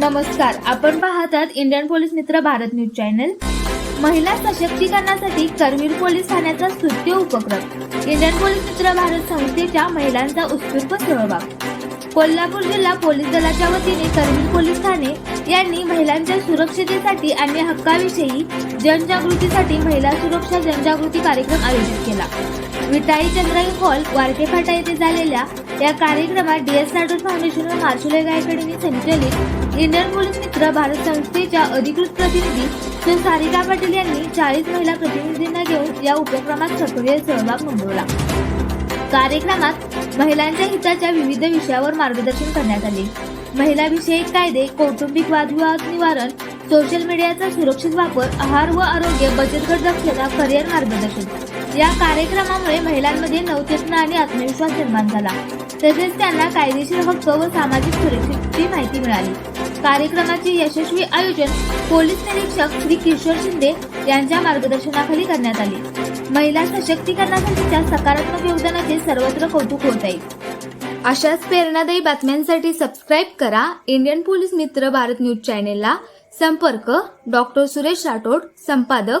नमस्कार आपण पाहतात इंडियन पोलीस मित्र भारत न्यूज चॅनल. महिला सशक्तीकरणासाठी करवीर पोलीस ठाण्याचा स्तुत्य उपक्रम. इंडियन पोलीस मित्र भारत संस्थेच्या महिलांचा उत्स्फूर्त सहभाग. कोल्हापूर जिल्हा पोलीस दलाच्या वतीने करवीर पोलीस ठाणे यांनी महिलांच्या सुरक्षितेसाठी आणि हक्काविषयी जनजागृतीसाठी महिला सुरक्षा जनजागृती कार्यक्रम आयोजित केला. विटाई चंद्राई हॉल वारकेफाटा येथे झालेल्या या कार्यक्रमात डीएस लाडूर फाउंडेशन व मार्शल गायकडीने संचलित इंडियन पोलीस मित्र भारत संस्थेच्या अधिकृत प्रतिनिधी सु सारिका पाटील यांनी चाळीस महिला प्रतिनिधींना घेऊन या उपक्रमात सक्रिय सहभाग नोंदवला. कार्यक्रमात महिलांच्या हिताच्या विविध विषयावर मार्गदर्शन करण्यात आले. महिलाविषयक कायदे कौटुंबिक वादविवाद निवारण सोशल मीडियाचा सुरक्षित वापर आहार व आरोग्य बचत गट दक्षता करिअर मार्गदर्शन या कार्यक्रमामुळे महिलांमध्ये नवचेतना आणि आत्मविश्वास निर्माण झाला. तसेच त्यांना कायदेशीर हक्क व सामाजिक सुरक्षेची माहिती मिळाली. कार्यक्रमाचे यशस्वी आयोजन पोलीस निरीक्षक श्री किशोर शिंदे यांच्या मार्गदर्शनाखाली करण्यात आले. महिला सशक्तीकरणासाठीच्या सकारात्मक योगदानाचे सर्वत्र कौतुक होत आहे. अशाच प्रेरणादायी बातम्यांसाठी सबस्क्राईब करा इंडियन पोलीस मित्र भारत न्यूज चॅनेलला. संपर्क डॉक्टर सुरेश राठोड संपादक